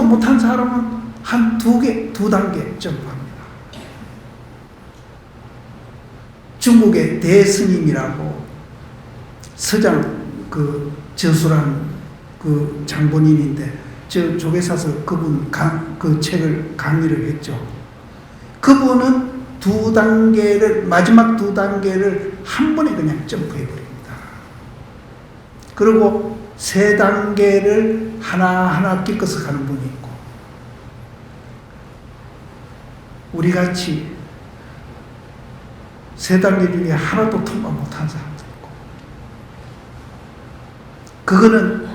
아무것도 못한 사람은 한 두 개, 두 단계 점프합니다. 중국의 대스님이라고 서장 그 저수란 그 장본인인데 저 조계사서 그분 강, 그 책을 강의를 했죠. 그분은 두 단계를 마지막 두 단계를 한 번에 그냥 점프해 버립니다. 그리고 세 단계를 하나하나 끼꺼서 가는 분이 있고 우리 같이 세 단계 중에 하나도 통과 못한 사람도 있고 그거는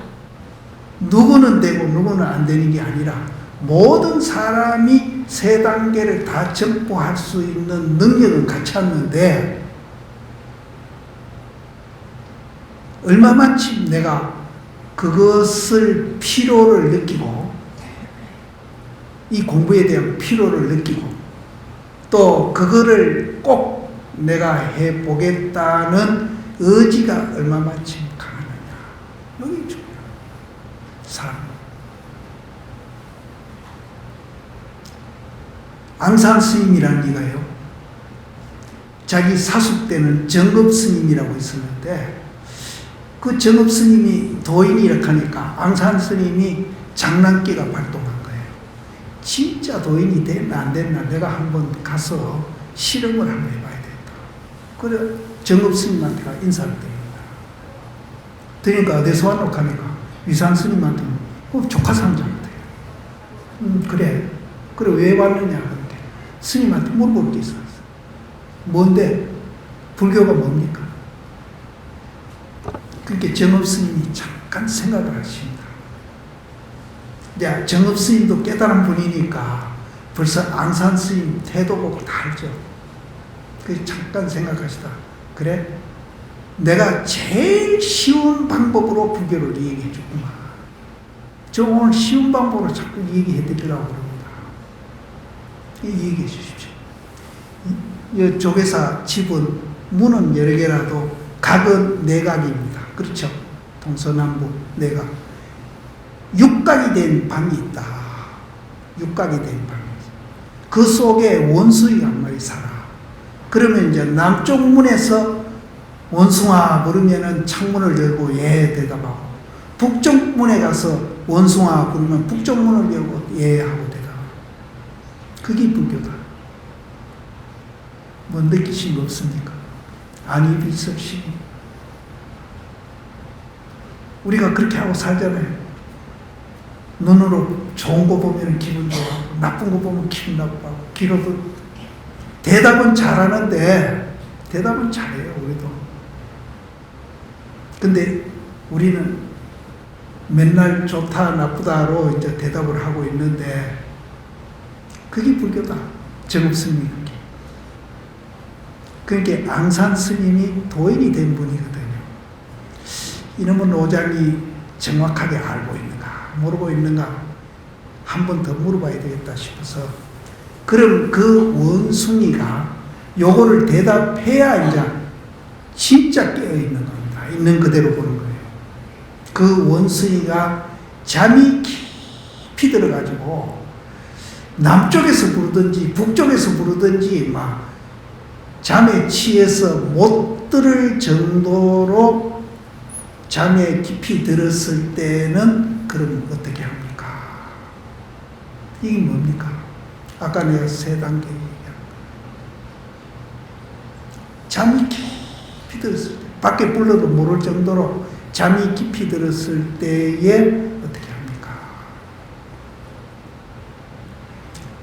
누구는 되고 누구는 안 되는 게 아니라 모든 사람이 세 단계를 다 점프할 수 있는 능력은 갖췄는데 얼마만큼 내가 그것을 필요를 느끼고 이 공부에 대한 필요를 느끼고 또 그거를 꼭 내가 해보겠다는 의지가 얼마만큼 강하느냐 여기 중요해요. 사람. 앙산 스님이라는 이가요. 자기 사숙 때는 정급 스님이라고 있었는데 그 정급 스님이 도인이라 하니까 앙산 스님이 장난기가 발동한 거예요. 진짜 도인이 됐나 안 됐나 내가 한번 가서 실험을 한번 해봐야 되겠다. 그래 정급 스님한테 가 인사를 드립니다. 드니까 어디서 왔노 하니까 위산 스님한테 그 조카 상자한테 음 그래 그래 왜 왔느냐 그런데 스님한테 물어볼 게 있었어. 뭔데 불교가 뭡니까? 그렇게 정업 스님이 잠깐 생각을 하십니다. 이제 정업 스님도 깨달은 분이니까 벌써 앙산 스님 태도 보고 다 알죠. 그 잠깐 생각하시다. 그래? 내가 제일 쉬운 방법으로 불교를 얘기해 주구만. 저 오늘 쉬운 방법으로 자꾸 얘기해 드리라고 그럽니다. 얘기해 주십시오. 이 조계사 집은 문은 여러 개라도 각은 내각입니다. 그렇죠? 동서남북 내각. 육각이 된 방이 있다. 육각이 된 방이 그 속에 원수이가 한 마리 살아. 그러면 이제 남쪽 문에서 원숭아 부르면은 창문을 열고 예 대답하고 북쪽 문에 가서 원숭아 부르면 북쪽 문을 열고 예 하고 대답하고 그게 불교다. 뭐 느끼신 거 없습니까? 아니 비섭시 우리가 그렇게 하고 살잖아요. 눈으로 좋은 거 보면 기분 좋아하고 나쁜 거 보면 기분 나쁘고 기로도 대답은 잘하는데 대답은 잘해요 우리도. 근데 우리는 맨날 좋다 나쁘다로 이제 대답을 하고 있는데 그게 불교다. 정없습니다. 그러니까 앙산 스님이 도인이 된 분이거든요. 이놈은 노장이 정확하게 알고 있는가, 모르고 있는가, 한 번 더 물어봐야 되겠다 싶어서, 그럼 그 원숭이가 요거를 대답해야 이제 진짜 깨어 있는 겁니다. 있는 그대로 보는 거예요. 그 원숭이가 잠이 깊이 들어가지고, 남쪽에서 부르든지 북쪽에서 부르든지 막 잠에 취해서 못 들을 정도로 잠에 깊이 들었을 때는 그럼 어떻게 합니까? 이게 뭡니까? 아까 내가 세 단계 얘기한 잠이 깊이 들었을 때 밖에 불러도 모를 정도로 잠이 깊이 들었을 때에 어떻게 합니까?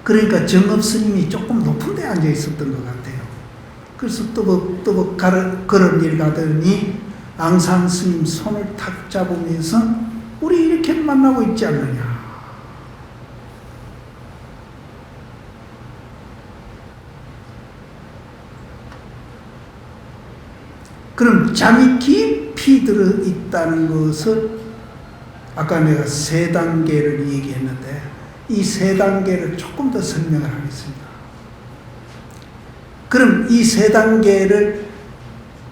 그러니까 정업 스님이 조금 높은 데 앉아 있었던 것 같아요. 그래서 또벅또벅 걸은 일 가더니 앙산 스님 손을 탁 잡으면서 우리 이렇게 만나고 있지 않느냐. 그럼 잠이 깊이 들어 있다는 것을 아까 내가 세 단계를 얘기했는데 이 세 단계를 조금 더 설명을 하겠습니다. 그럼 이 세 단계를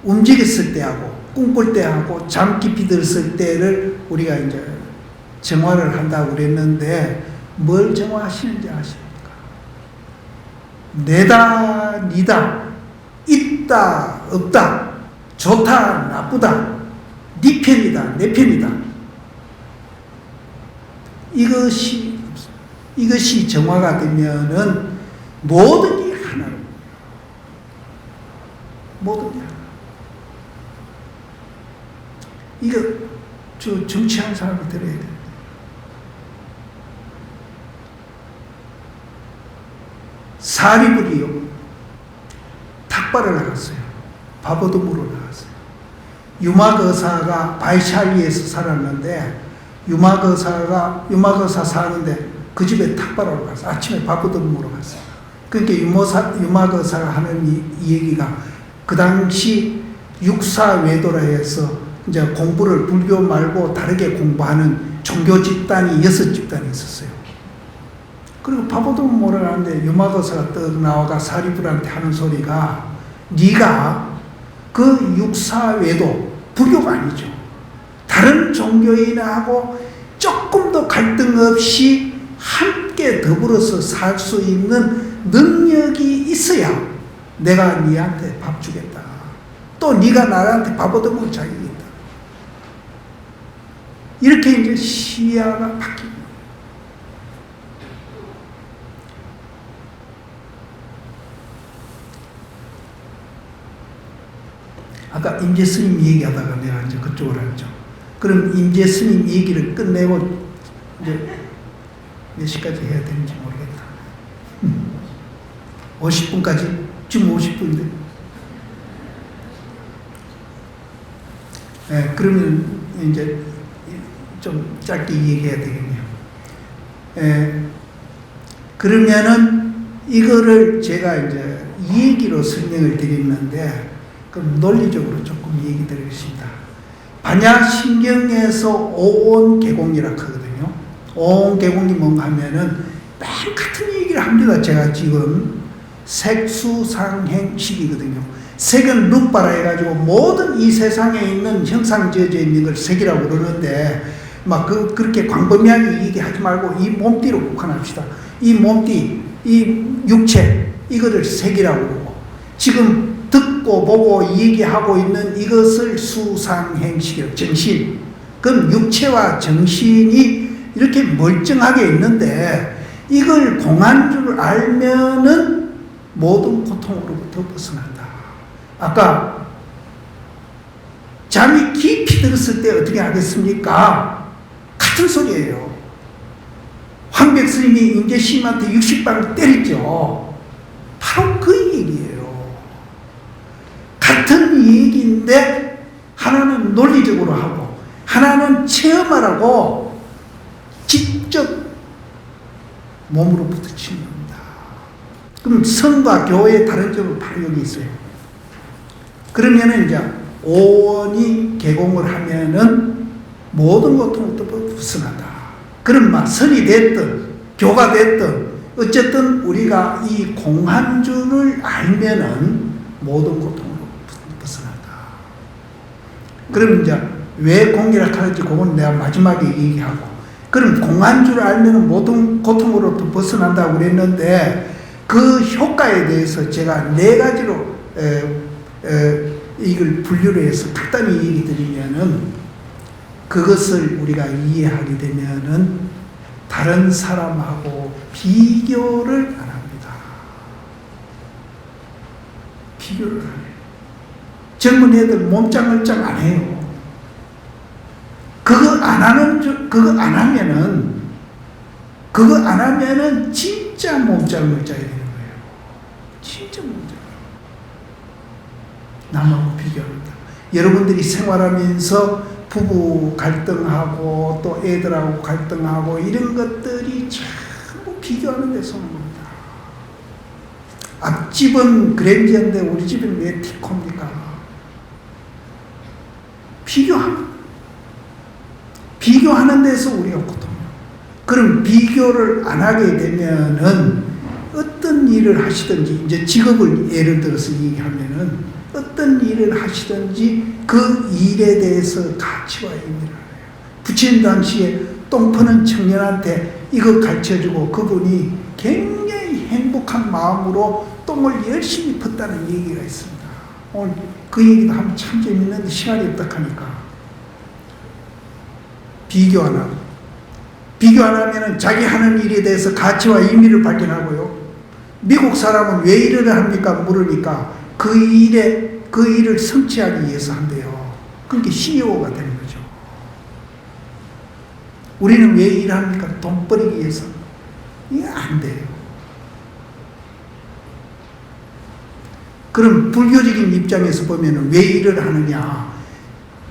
움직였을 때하고 꿈꿀 때 하고 잠 깊이 들었을 때를 우리가 이제 정화를 한다고 그랬는데 뭘 정화하시는지 아십니까? 내다, 니다, 있다, 없다, 좋다, 나쁘다, 네 편이다, 내 편이다. 이것이 이것이 정화가 되면은 모든 게 하나로 모든 게 하나. 이거 저 정치하는 사람이 들어야 돼. 사리불이요. 탁발을 나갔어요. 바보덤으로 나갔어요. 유마거사가 바이샬리에서 살았는데 유마거사가 유마거사 사는데 그 집에 탁발하러 갔어요. 아침에 바보덤으로 갔어요. 그러니까 유모사, 유마거사가 하는 이, 이 얘기가 그 당시 육사 외도라 해서 이제 공부를 불교 말고 다르게 공부하는 종교 집단이 여섯 집단이 있었어요. 그리고 바보도 모르는데 유마거사가 떡 나와가 사리불한테 하는 소리가 네가 그 육사 외도 불교가 아니죠. 다른 종교인하고 조금 더 갈등 없이 함께 더불어서 살 수 있는 능력이 있어야 내가 네한테 밥 주겠다. 또 네가 나한테 밥 얻어먹을 자격 이렇게 이제 시야가 바뀝니다. 아까 임재 스님 얘기하다가 내가 이제 그쪽으로 했죠. 그럼 임재 스님 얘기를 끝내고 이제 몇 시까지 해야 되는지 모르겠다. 50분까지? 지금 50분인데. 네, 그러면 이제 좀 짧게 얘기해야 되겠네요. 예, 그러면은 이거를 제가 이제 이 얘기로 설명을 드리는데 그럼 논리적으로 조금 얘기 드리겠습니다. 반야신경에서 오온 개공이라 하거든요. 오온 개공이 뭔가 하면은 맨 같은 얘기를 합니다. 제가 지금 색수상행식이거든요. 색은 룩바라 해가지고 모든 이 세상에 있는 형상지어져 있는 걸 색이라고 그러는데 막 그, 그렇게 광범위하게 얘기하지 말고 이 몸띠로 국한합시다. 이 몸띠, 이 육체, 이거를 색이라고 그러고 지금 듣고 보고 얘기하고 있는 이것을 수상행식이라고 정신. 그럼 육체와 정신이 이렇게 멀쩡하게 있는데 이걸 공한 줄 알면은 모든 고통으로부터 벗어난다. 아까 잠이 깊이 들었을 때 어떻게 하겠습니까? 같은 소리예요. 황백 스님이 임재심한테 60방을 때리죠. 바로 그 얘기예요. 같은 얘기인데 하나는 논리적으로 하고 하나는 체험하라고 직접 몸으로 부딪히는 겁니다. 그럼 성과 교회의 다른 점은 바로 여기 있어요. 그러면은 이제 오원이 개공을 하면은 모든 고통부터 벗어난다. 그럼 막 선이 됐든 교가 됐든 어쨌든 우리가 이 공한주를 알면은 모든 고통으로 벗어난다. 그럼 이제 왜 공이라 하는지 그건 내가 마지막에 얘기하고 그럼 공한주를 알면은 모든 고통으로부터 벗어난다고 그랬는데 그 효과에 대해서 제가 네 가지로 에, 에, 이걸 분류를 해서 간단히 얘기 드리면은 그것을 우리가 이해하게 되면은 다른 사람하고 비교를 안 합니다. 비교를 안 해요. 젊은 애들 몸짱을짱 안 해요. 그거 안 하는, 줄- 그거 안 하면은, 그거 안 하면은 진짜 몸짱을 짜야 거예요. 진짜 몸짱. 남하고 비교합니다. 여러분들이 생활하면서 부부 갈등하고 또 애들하고 갈등하고 이런 것들이 전부 비교하는 데서 오는 겁니다. 앞집은 그랜저인데 우리 집은 왜 티코입니까? 비교하는 비교하는 데서 우리가 고통해요. 그럼 비교를 안 하게 되면은 어떤 일을 하시든지 이제 직업을 예를 들어서 얘기하면은 어떤 일을 하시든지 그 일에 대해서 가치와 의미를 알아요. 부처님 당시에 똥 퍼는 청년한테 이거 가르쳐주고 그분이 굉장히 행복한 마음으로 똥을 열심히 폈다는 얘기가 있습니다. 오늘 그 얘기도 하면 참 재밌는데 시간이 없다 하니까 비교 안 하고 비교 안 하면 자기 하는 일에 대해서 가치와 의미를 발견하고요. 미국 사람은 왜 일을 합니까? 물으니까 그 일에 그 일을 성취하기 위해서 한대요. 그렇게 CEO가 되는 거죠. 우리는 왜 일합니까? 돈 벌기 위해서. 이게 안 돼요. 그럼 불교적인 입장에서 보면 왜 일을 하느냐?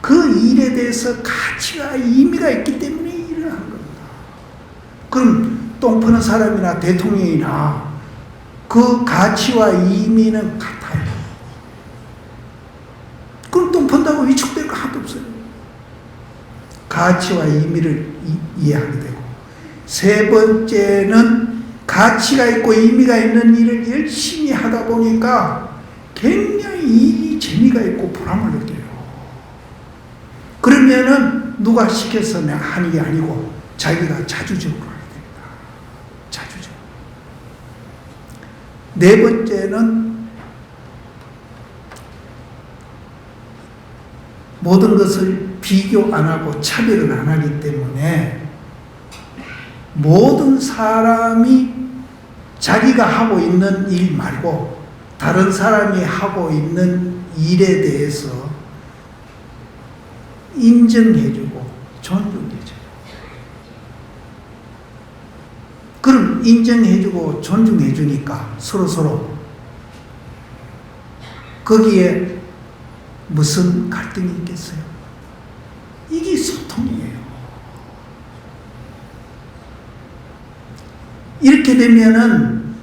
그 일에 대해서 가치와 의미가 있기 때문에 일을 하는 겁니다. 그럼 똥 퍼는 사람이나 대통령이나 그 가치와 의미는 같아요. 그럼 똥 펀다고 위축될 거 하나도 없어요. 가치와 의미를 이, 이해하게 되고 세 번째는 가치가 있고 의미가 있는 일을 열심히 하다 보니까 굉장히 이 재미가 있고 보람을 느껴요. 그러면은 누가 시켜서 하는 게 아니고 자기가 자주적으로 하게 됩니다. 자주적. 네 번째는 모든 것을 비교 안 하고 차별을 안 하기 때문에 모든 사람이 자기가 하고 있는 일 말고 다른 사람이 하고 있는 일에 대해서 인정해주고 존중해줘요. 그럼 인정해주고 존중해주니까 서로서로 거기에 무슨 갈등이 있겠어요? 이게 소통이에요. 이렇게 되면은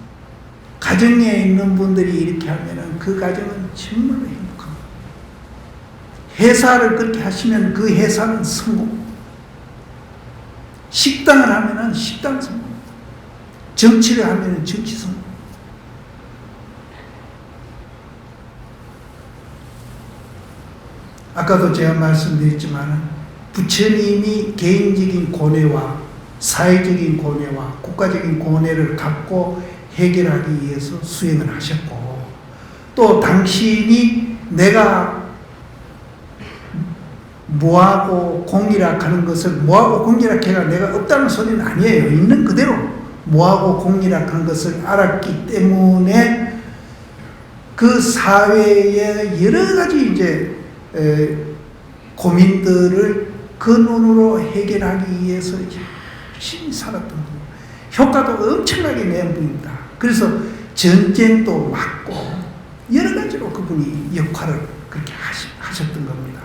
가정에 있는 분들이 이렇게 하면은 그 가정은 정말로 행복합니다. 회사를 그렇게 하시면 그 회사는 성공. 식당을 하면은 식당 성공. 정치를 하면은 정치 성공. 아까도 제가 말씀드렸지만 부처님이 개인적인 고뇌와 사회적인 고뇌와 국가적인 고뇌를 갖고 해결하기 위해서 수행을 하셨고 또 당신이 내가 뭐하고 공이라 하는 것을 뭐하고 공이라 해가 내가 없다는 소리는 아니에요. 있는 그대로 뭐하고 공이라 하는 것을 알았기 때문에 그 사회의 여러 가지 이제 에, 고민들을 그 눈으로 해결하기 위해서 열심히 살았던 분. 효과도 엄청나게 낸 분입니다. 그래서 전쟁도 막고 여러 가지로 그분이 역할을 그렇게 하셨던 겁니다.